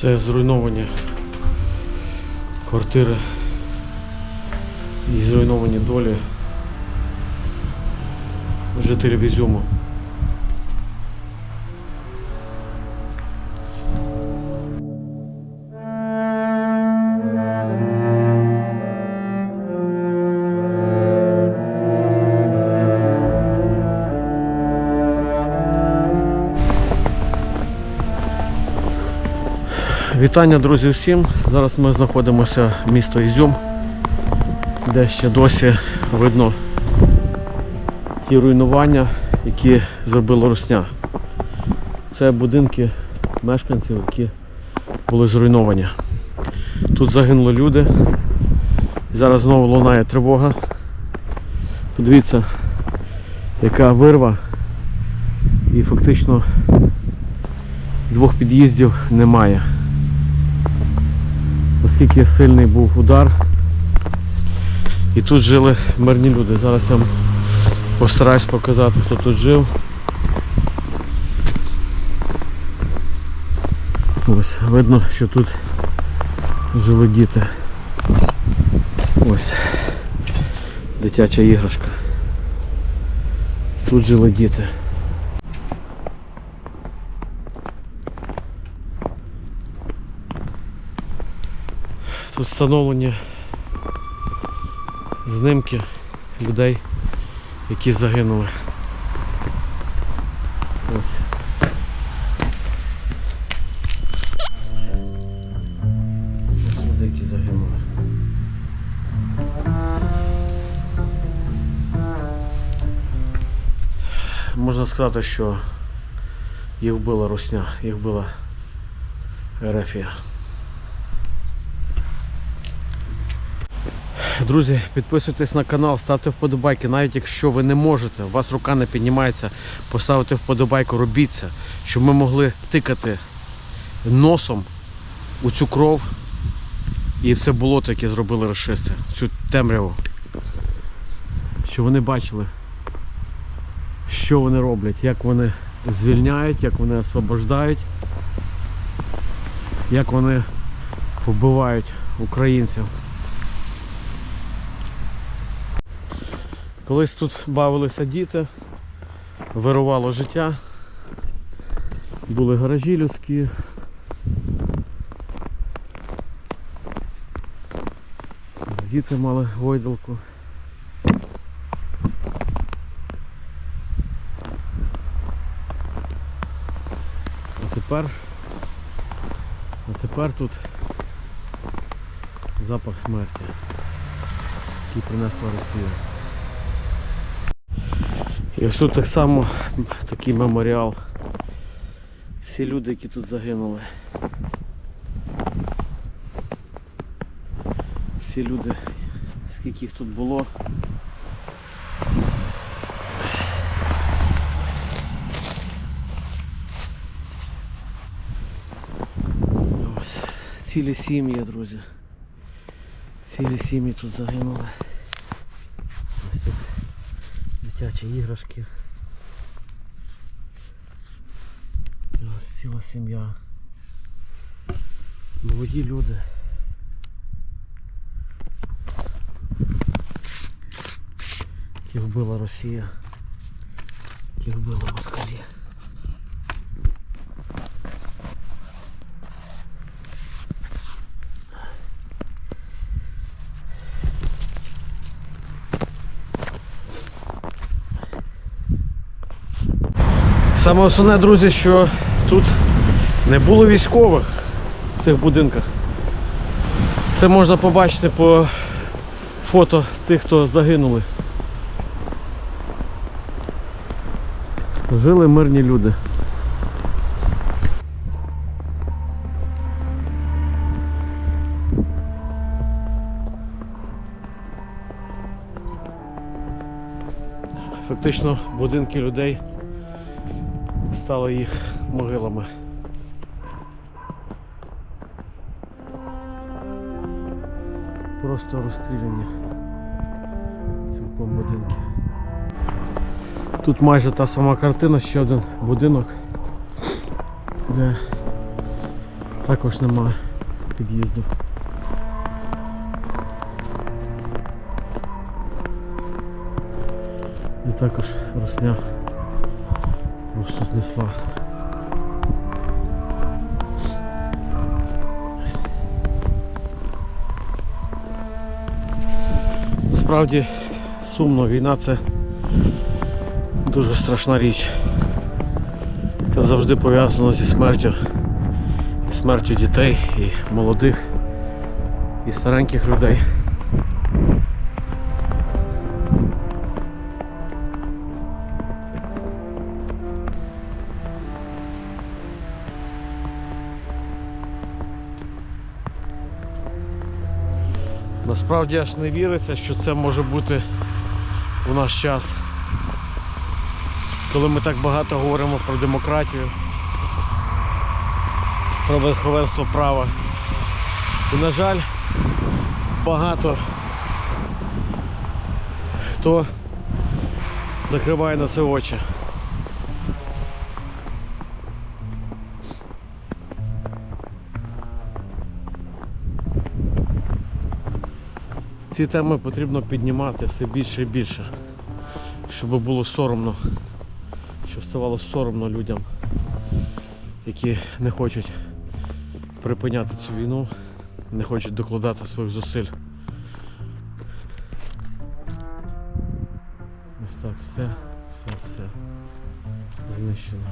Це зруйновані квартири і зруйновані долі жителів Ізюму. Вітання, друзі, всім. Зараз ми знаходимося в місто Ізюм, де ще досі видно ті руйнування, які зробила Русня. Це будинки мешканців, які були зруйновані. Тут загинули люди. Зараз знову лунає тривога. Подивіться, яка вирва. І фактично двох під'їздів немає. Наскільки сильний був удар. І тут жили мирні люди. Зараз я вам постараюсь показати, хто тут жив. Ось, видно, що тут жили діти. Ось дитяча іграшка. Тут жили діти. Тут встановлені знимки людей, які загинули. Ось. Ось які загинули. Можна сказати, що їх вбила Русня, їх вбила Ерефія. Друзі, підписуйтесь на канал, ставте вподобайки. Навіть якщо ви не можете, у вас рука не піднімається, поставити вподобайку, робіть це, щоб ми могли тикати носом у цю кров і в це болото, яке зробили расисти, цю темряву. Щоб вони бачили, що вони роблять, як вони звільняють, як вони освобождають, як вони вбивають українців. Колись тут бавилися діти, вирувало життя, були гаражі людські. Діти мали гойдалку. А тепер, а тепер тут запах смерті, який принесла Росія. І ось так само такий меморіал. Всі люди, які тут загинули. Всі люди, скільки їх тут було. Ось цілі сім'ї, друзі. Цілі сім'ї тут загинули. Дитячі іграшки. У Ось ціла сім'я. Молоді люди. Яких вбила Росія. Яких вбила москалі. Саме основне, друзі, що тут не було військових в цих будинках. Це можна побачити по фото тих, хто загинули. Жили мирні люди. Фактично будинки людей стали їх могилами. Просто розстріляні цілком будинки. Тут майже та сама картина, ще один будинок, де Також немає під'їзду. І також росня просто знесла. Насправді сумно, війна це дуже страшна річ. Це завжди пов'язано зі смертю. І смертю дітей, і молодих, і стареньких людей. Насправді аж не віриться, що це може бути у наш час. Коли ми так багато говоримо про демократію, про верховенство права. І, на жаль, багато хто закриває на це очі. Ці теми потрібно піднімати все більше і більше, щоб було соромно, щоб ставало соромно людям, які не хочуть припиняти цю війну, не хочуть докладати своїх зусиль. Ось так все, все, все знищено.